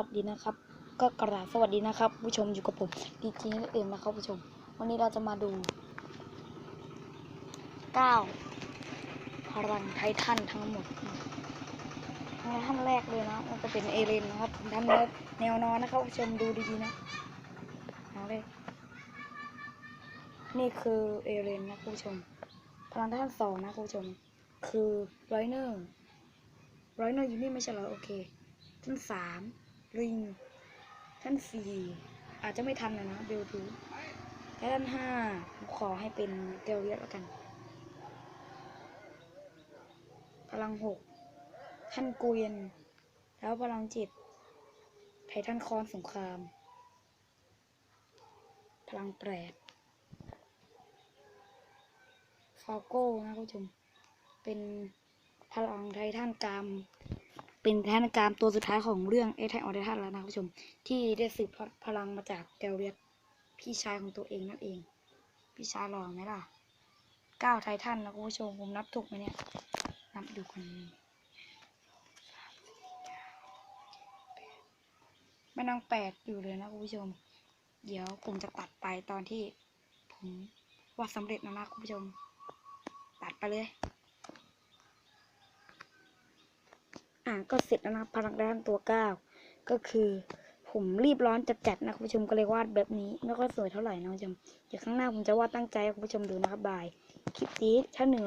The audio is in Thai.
วัสดีนะครับ ก็กราบสวัสดีนะครับผู้ชมอยู่กับผมดีจีนั่นเองนะครับผู้ชม วันนี้เราจะมาดู9พลังไททันทั้งหมดในท่านแรกเลยนะมันจะเป็นเอเลนนะครับผมทำแนวแนวนอนนะครับผู้ชมดูดีๆนะเอาเลยนี่คือเอเลนนะผู้ชมพลังท่านสองนะคุณผู้ชม คือไรเนอร์ไรเนอร์อยู่นี่ไม่ใช่เหรอโอเคท่านสาม ริงท่านสี่อาจจะไม่ทันนะนะเบลทูแท่านห้าขอให้เป็นเกลเลียสแล้วกันพลังหกท่านเกวียน แล้วพลังเจ็ดไททันคอนสงคราม พลังแปดฟาโก้นะคุณผู้ชมเป็นพลังไททันกราม เป็นไททันกรามตัวสุดท้ายของเรื่องเอทไทออไททันแล้วนะคุณผู้ชม ที่ได้สืบพลังมาจากแกลเรียพี่ชายของตัวเองนั่นเอง พี่ชายหล่อไหมล่ะเก้าไททันนะคุณผู้ชมผมนับถูกไหมเนี่ย นับดูกันไม่นั่งแปดอยู่เลยนะคุณผู้ชม เดี๋ยวผมจะตัดไปตอนที่ผมวาดสำเร็จแล้วนะคุณผู้ชม ตัดไปเลย อ่าก็เสร็จแล้วนะพลังด้านตัวเก้าก็คือ ผมรีบร้อนจัดๆนะคุณผู้ชมก็เลยวาดแบบนี้ไม่ค่อยสวยเท่าไหร่นะคุณผู้ชมเดี๋ยวข้างหน้าผมจะวาดตั้งใจให้คุณผู้ชมดูนะครับบายคลิปนี้ถ้าหนึ่ง